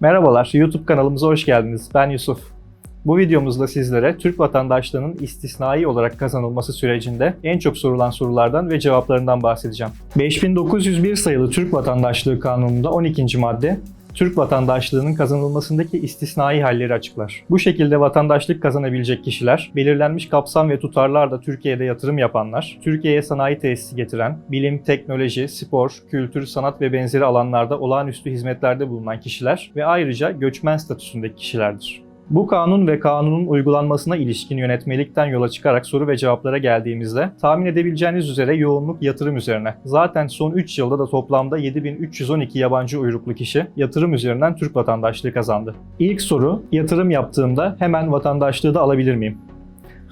Merhabalar, YouTube kanalımıza hoş geldiniz. Ben Yusuf. Bu videomuzda sizlere Türk vatandaşlığının istisnai olarak kazanılması sürecinde en çok sorulan sorulardan ve cevaplarından bahsedeceğim. 5901 sayılı Türk Vatandaşlığı Kanunu'nda 12. madde Türk vatandaşlığının kazanılmasındaki istisnai halleri açıklar. Bu şekilde vatandaşlık kazanabilecek kişiler, belirlenmiş kapsam ve tutarlarla Türkiye'de yatırım yapanlar, Türkiye'ye sanayi tesisi getiren, bilim, teknoloji, spor, kültür, sanat ve benzeri alanlarda olağanüstü hizmetlerde bulunan kişiler ve ayrıca göçmen statüsündeki kişilerdir. Bu kanun ve kanunun uygulanmasına ilişkin yönetmelikten yola çıkarak soru ve cevaplara geldiğimizde tahmin edebileceğiniz üzere yoğunluk yatırım üzerine. Zaten son 3 yılda da toplamda 7312 yabancı uyruklu kişi yatırım üzerinden Türk vatandaşlığı kazandı. İlk soru, yatırım yaptığımda hemen vatandaşlığı da alabilir miyim?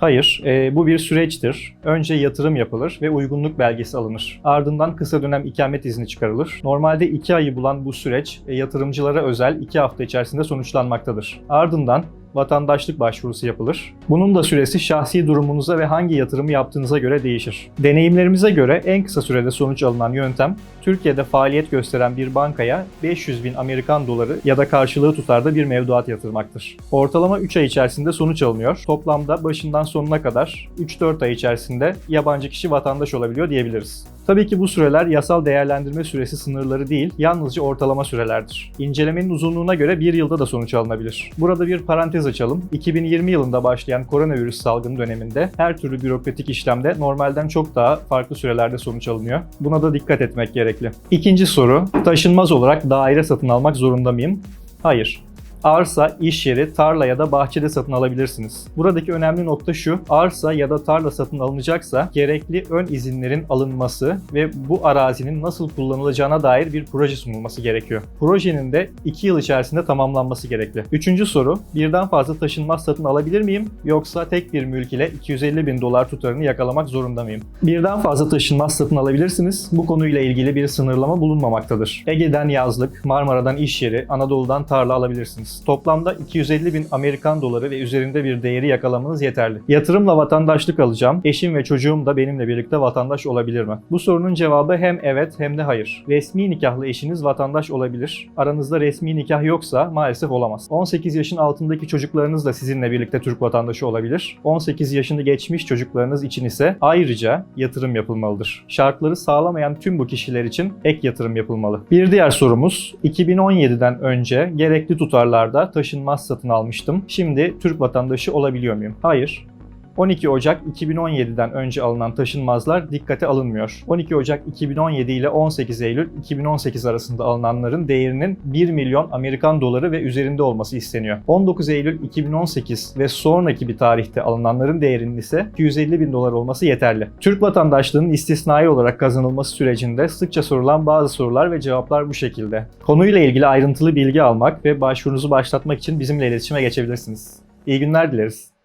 Hayır, e, bu bir süreçtir. Önce yatırım yapılır ve uygunluk belgesi alınır. Ardından kısa dönem ikamet izni çıkarılır. Normalde 2 ayı bulan bu süreç e, yatırımcılara özel 2 hafta içerisinde sonuçlanmaktadır. Ardından vatandaşlık başvurusu yapılır. Bunun da süresi şahsi durumunuza ve hangi yatırımı yaptığınıza göre değişir. Deneyimlerimize göre en kısa sürede sonuç alınan yöntem, Türkiye'de faaliyet gösteren bir bankaya 500 bin Amerikan doları ya da karşılığı tutarda bir mevduat yatırmaktır. Ortalama 3 ay içerisinde sonuç alınıyor. Toplamda başından sonuna kadar 3-4 ay içerisinde yabancı kişi vatandaş olabiliyor diyebiliriz. Tabii ki bu süreler yasal değerlendirme süresi sınırları değil, yalnızca ortalama sürelerdir. İncelemenin uzunluğuna göre bir yılda da sonuç alınabilir. Burada bir parantez açalım. 2020 yılında başlayan koronavirüs salgını döneminde her türlü bürokratik işlemde normalden çok daha farklı sürelerde sonuç alınıyor. Buna da dikkat etmek gerekli. İkinci soru, taşınmaz olarak daire satın almak zorunda mıyım? Hayır arsa, iş yeri, tarla ya da bahçede satın alabilirsiniz. Buradaki önemli nokta şu, arsa ya da tarla satın alınacaksa gerekli ön izinlerin alınması ve bu arazinin nasıl kullanılacağına dair bir proje sunulması gerekiyor. Projenin de 2 yıl içerisinde tamamlanması gerekli. Üçüncü soru, birden fazla taşınmaz satın alabilir miyim yoksa tek bir mülk ile 250 bin dolar tutarını yakalamak zorunda mıyım? Birden fazla taşınmaz satın alabilirsiniz. Bu konuyla ilgili bir sınırlama bulunmamaktadır. Ege'den yazlık, Marmara'dan iş yeri, Anadolu'dan tarla alabilirsiniz. Toplamda 250 bin Amerikan doları ve üzerinde bir değeri yakalamanız yeterli. Yatırımla vatandaşlık alacağım. Eşim ve çocuğum da benimle birlikte vatandaş olabilir mi? Bu sorunun cevabı hem evet hem de hayır. Resmi nikahlı eşiniz vatandaş olabilir. Aranızda resmi nikah yoksa maalesef olamaz. 18 yaşın altındaki çocuklarınız da sizinle birlikte Türk vatandaşı olabilir. 18 yaşını geçmiş çocuklarınız için ise ayrıca yatırım yapılmalıdır. Şartları sağlamayan tüm bu kişiler için ek yatırım yapılmalı. Bir diğer sorumuz 2017'den önce gerekli tutarlarda taşınmaz satın almıştım. Şimdi Türk vatandaşı olabiliyor muyum? Hayır. 12 Ocak 2017'den önce alınan taşınmazlar dikkate alınmıyor. 12 Ocak 2017 ile 18 Eylül 2018 arasında alınanların değerinin 1 milyon Amerikan doları ve üzerinde olması isteniyor. 19 Eylül 2018 ve sonraki bir tarihte alınanların değerinin ise 250 bin dolar olması yeterli. Türk vatandaşlığının istisnai olarak kazanılması sürecinde sıkça sorulan bazı sorular ve cevaplar bu şekilde. Konuyla ilgili ayrıntılı bilgi almak ve başvurunuzu başlatmak için bizimle iletişime geçebilirsiniz. İyi günler dileriz.